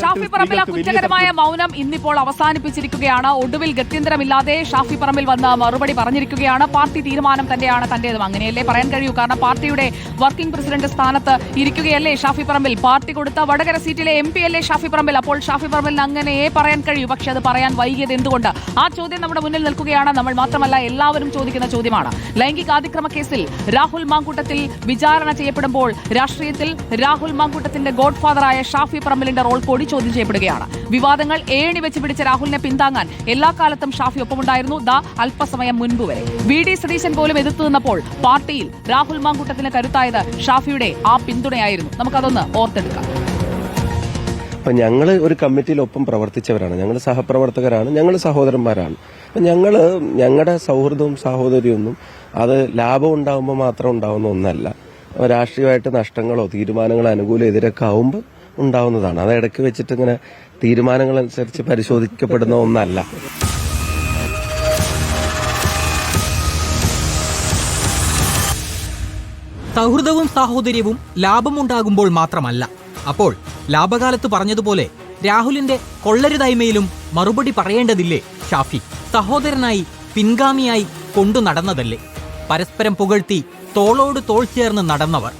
ഷാഫി പറമ്പിൽ ആ കുറ്റകരമായ മൗനം ഇന്നിപ്പോൾ അവസാനിപ്പിച്ചിരിക്കുകയാണ്. ഒടുവിൽ ഗത്യന്തരമില്ലാതെ ഷാഫി പറമ്പിൽ വന്ന് മറുപടി പറഞ്ഞിരിക്കുകയാണ്. പാർട്ടി തീരുമാനം തന്നെയാണ് തന്റേതും അങ്ങനെയല്ലേ പറയാൻ കഴിയൂ? കാരണം പാർട്ടിയുടെ വർക്കിംഗ് പ്രസിഡന്റ് സ്ഥാനത്ത് ഇരിക്കുകയല്ലേ ഷാഫി പറമ്പിൽ? പാർട്ടി കൊടുത്ത വടകര സീറ്റിലെ എം പി അല്ലേ ഷാഫി പറമ്പിൽ? അപ്പോൾ ഷാഫി പറമ്പിൽ അങ്ങനെയേ പറയാൻ കഴിയൂ. പക്ഷെ അത് പറയാൻ വൈകിയത് എന്തുകൊണ്ട്? ആ ചോദ്യം നമ്മുടെ മുന്നിൽ നിൽക്കുകയാണ്. നമ്മൾ മാത്രമല്ല എല്ലാവരും ചോദിക്കുന്ന ചോദ്യമാണ്. ലൈംഗിക അതിക്രമ കേസിൽ രാഹുൽ മാങ്കൂട്ടത്തിൽ വിചാരണ ചെയ്യപ്പെടുമ്പോൾ രാഷ്ട്രീയത്തിൽ രാഹുൽ മാങ്കൂട്ടത്തിന്റെ ഗോഡ്ഫാദറായ ഷാഫി പറമ്പിലിന്റെ റോൾ കൂടി ചോദ്യം ചെയ്യപ്പെടുകയാണ്. വിവാദങ്ങൾ ഏണി വെച്ച് പിടിച്ച രാഹുലിനെ പിന്താങ്ങാൻ എല്ലാ കാലത്തും ഷാഫി ഒപ്പമുണ്ടായിരുന്നു. ദ അല്പസമയം മുൻപ് വരെ. വി ഡി സതീശൻ പോലും എതിർത്തു നിന്നപ്പോൾ പാർട്ടിയിൽ രാഹുൽ മാങ്കൂട്ടത്തിന് കരുത്തായത് ഷാഫിയുടെ ആ പിന്തുണയായിരുന്നു. നമുക്കതൊന്ന് ഓർത്തെടുക്കാം. അപ്പം ഞങ്ങൾ ഒരു കമ്മിറ്റിയിൽ ഒപ്പം പ്രവർത്തിച്ചവരാണ്. ഞങ്ങൾ സഹപ്രവർത്തകരാണ്. ഞങ്ങൾ സഹോദരന്മാരാണ്. അപ്പം ഞങ്ങൾ ഞങ്ങളുടെ സൗഹൃദവും സഹോദര്യമൊന്നും അത് ലാഭം ഉണ്ടാകുമ്പോൾ മാത്രം ഉണ്ടാകുന്ന ഒന്നല്ല. രാഷ്ട്രീയമായിട്ട് നഷ്ടങ്ങളോ തീരുമാനങ്ങളോ അനുകൂല എതിരൊക്കെ ആവുമ്പോൾ ഉണ്ടാവുന്നതാണ്. അത് ഇടയ്ക്ക് വെച്ചിട്ട് ഇങ്ങനെ തീരുമാനങ്ങൾ അനുസരിച്ച് പരിശോധിക്കപ്പെടുന്ന ഒന്നല്ല. സൗഹൃദവും സാഹോദര്യവും ലാഭമുണ്ടാകുമ്പോൾ മാത്രമല്ല. അപ്പോൾ ലാഭകാലത്ത് പറഞ്ഞതുപോലെ രാഹുലിന്റെ കൊള്ളരുതായ്മയിലും മറുപടി പറയേണ്ടതില്ലേ ഷാഫി? സഹോദരനായി പിൻഗാമിയായി കൊണ്ടു നടന്നതല്ലേ? പരസ്പരം പുകഴ്ത്തി തോളോട് തോൾ ചേർന്ന് നടന്നവർ.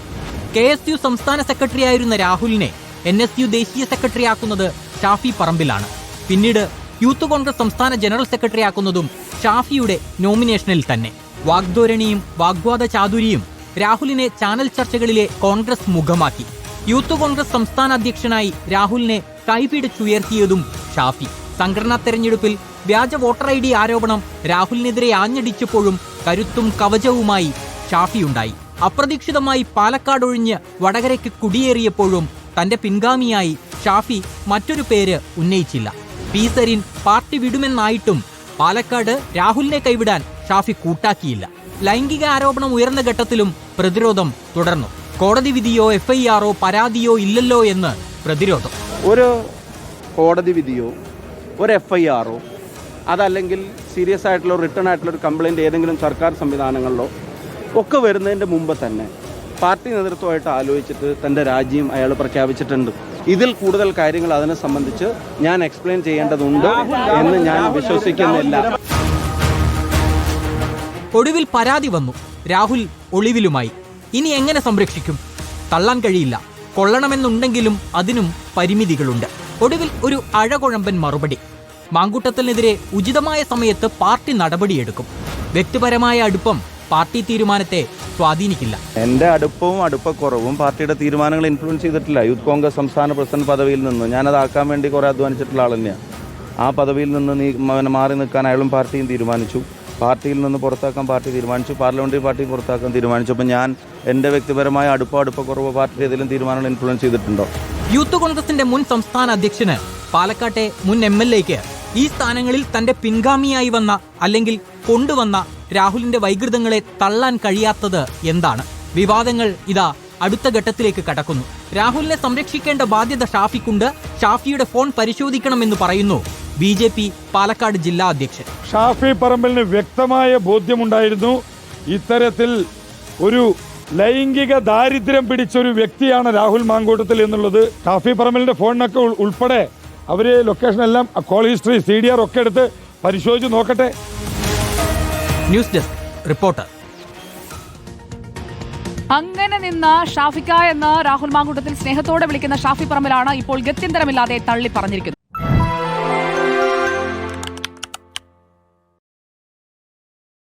കെ എസ് യു സംസ്ഥാന സെക്രട്ടറിയായിരുന്ന രാഹുലിനെ എൻ എസ് യു ദേശീയ സെക്രട്ടറിയാക്കുന്നത് ഷാഫി പറമ്പിലാണ്. പിന്നീട് യൂത്ത് കോൺഗ്രസ് സംസ്ഥാന ജനറൽ സെക്രട്ടറി സെക്രട്ടറിയാക്കുന്നതും ഷാഫിയുടെ നോമിനേഷനിൽ തന്നെ. വാഗ്ദോരണിയും വാഗ്വാദ ചാതുരിയും രാഹുലിനെ ചാനൽ ചർച്ചകളിലെ കോൺഗ്രസ് മുഖമാക്കി. യൂത്ത് കോൺഗ്രസ് സംസ്ഥാന അധ്യക്ഷനായി രാഹുലിനെ കൈപിടിച്ചുയർത്തിയതും ഷാഫി. സംഘടനാ തെരഞ്ഞെടുപ്പിൽ വ്യാജ വോട്ടർ ഐ ഡി ആരോപണം രാഹുലിനെതിരെ ആഞ്ഞടിച്ചപ്പോഴും കരുത്തും കവചവുമായി ഷാഫിയുണ്ടായി. അപ്രതീക്ഷിതമായി പാലക്കാട് ഒഴിഞ്ഞ് വടകരയ്ക്ക് കുടിയേറിയപ്പോഴും തന്റെ പിൻഗാമിയായി ഷാഫി മറ്റൊരു പേര് ഉന്നയിച്ചില്ല. പി പാർട്ടി വിടുമെന്നായിട്ടും പാലക്കാട് രാഹുലിനെ കൈവിടാൻ ഷാഫി കൂട്ടാക്കിയില്ല. ലൈംഗിക ആരോപണം ഉയർന്ന ഘട്ടത്തിലും പ്രതിരോധം തുടർന്നു. കോടതി വിധിയോ എഫ്ഐആറോ പരാതിയോ ഇല്ലല്ലോ എന്ന് പ്രതിരോധം. ഒരു കോടതി വിധിയോ ഒരു എഫ് ഐ ആറോ അതല്ലെങ്കിൽ സീരിയസ് ആയിട്ടുള്ള റിട്ടേൺ ആയിട്ടുള്ള ഒരു കംപ്ലൈന്റ് ഏതെങ്കിലും സർക്കാർ സംവിധാനങ്ങളിലോ ഒക്കെ വരുന്നതിന്റെ മുമ്പ് തന്നെ പാർട്ടി നേതൃത്വമായിട്ട് ആലോചിച്ചിട്ട് തന്റെ രാജ്യം അയാൾ പ്രഖ്യാപിച്ചിട്ടുണ്ട്. ഇതിൽ കൂടുതൽ കാര്യങ്ങൾ അതിനെ സംബന്ധിച്ച് ഞാൻ എക്സ്പ്ലെയിൻ ചെയ്യേണ്ടതുണ്ട് എന്ന് ഞാൻ വിശ്വസിക്കുന്നില്ല. ഒടുവിൽ പരാതി വന്നു. രാഹുൽ ഒളിവിലുമായി. ഇനി എങ്ങനെ സംരക്ഷിക്കും? തള്ളാൻ കഴിയില്ല. കൊള്ളണമെന്നുണ്ടെങ്കിലും അതിനും പരിമിതികളുണ്ട്. ഒടുവിൽ ഒരു അഴകുഴമ്പൻ മറുപടി. മാങ്കൂട്ടത്തിനെതിരെ ഉചിതമായ സമയത്ത് പാർട്ടി നടപടിയെടുക്കും. വ്യക്തിപരമായ അടുപ്പം പാർട്ടി തീരുമാനത്തെ സ്വാധീനിക്കില്ല. എന്റെ അടുപ്പവും അടുപ്പക്കുറവും പാർട്ടിയുടെ തീരുമാനങ്ങൾ ഇൻഫ്ലുവൻസ് ചെയ്തിട്ടില്ല. യൂത്ത് കോൺഗ്രസ് സംസ്ഥാന പ്രസിഡന്റ് പദവിയിൽ നിന്ന്. ഞാനത് ആക്കാൻ വേണ്ടി കുറേ അധ്വാനിച്ചിട്ടുള്ള ആൾ തന്നെയാണ് ആ പദവിയിൽ നിന്ന് നീ മാറി നിൽക്കാൻ അയാളും പാർട്ടിയും തീരുമാനിച്ചു. പാർട്ടിയിൽ നിന്ന് പുറത്താക്കാൻ പാർട്ടി തീരുമാനിച്ചു. പാർലമെന്ററി പാർട്ടി പുറത്താക്കാൻ തീരുമാനിച്ചു. അപ്പം ഞാൻ എന്റെ വ്യക്തിപരമായ അടുപ്പ അടുപ്പക്കുറവ് പാർട്ടി ഏതെങ്കിലും തീരുമാനങ്ങൾ ഇൻഫ്ലുവൻസ് ചെയ്തിട്ടുണ്ടോ? യൂത്ത് കോൺഗ്രസിന്റെ മുൻ സംസ്ഥാന അധ്യക്ഷന് പാലക്കാട്ടെ മുൻ എം എൽ എക്ക് ഈ സ്ഥാനങ്ങളിൽ തന്റെ പിൻഗാമിയായി വന്ന അല്ലെങ്കിൽ കൊണ്ടുവന്ന രാഹുലിന്റെ വൈകൃതങ്ങളെ തള്ളാൻ കഴിയാത്തത് എന്താണ്? വിവാദങ്ങൾ ഇതാ അടുത്ത ഘട്ടത്തിലേക്ക് കടക്കുന്നു. രാഹുലിനെ സംരക്ഷിക്കേണ്ട ബാധ്യത ഷാഫിക്കുണ്ട്. ഷാഫിയുടെ ഫോൺ പരിശോധിക്കണമെന്ന് പറയുന്നു ബി ജെ പി പാലക്കാട് ജില്ലാ അധ്യക്ഷൻ. ഷാഫി പറമ്പലിന് വ്യക്തമായ ബോധ്യമുണ്ടായിരുന്നു. ഇത്തരത്തിൽ ഒരു ലൈംഗിക ദാരിദ്ര്യം പിടിച്ച ഒരു വ്യക്തിയാണ് രാഹുൽ മാങ്കൂട്ടത്തിൽ എന്നുള്ളത്. ഷാഫി പറമ്പലിന്റെ ഫോണിനൊക്കെ ഉൾ- ഉൾപ്പെടെ അവർ ലൊക്കേഷൻ എല്ലാം call history C D R ഒക്കെ എടുത്ത് പരിശോധിച്ച് നോക്കട്ടെ. ന്യൂസ് ഡെസ്ക് റിപ്പോർട്ടർ അങ്ങനെ നിന്ന് ഷാഫിക്ക എന്ന് രാഹുൽ മാങ്കൂട്ടത്തിൽ സ്നേഹത്തോടെ വിളിക്കുന്ന ഷാഫി പറമ്പിലാണ് ഇപ്പോൾ ഗത്യന്തരമില്ലാതെ തള്ളി പറഞ്ഞിരിക്കുന്നത്.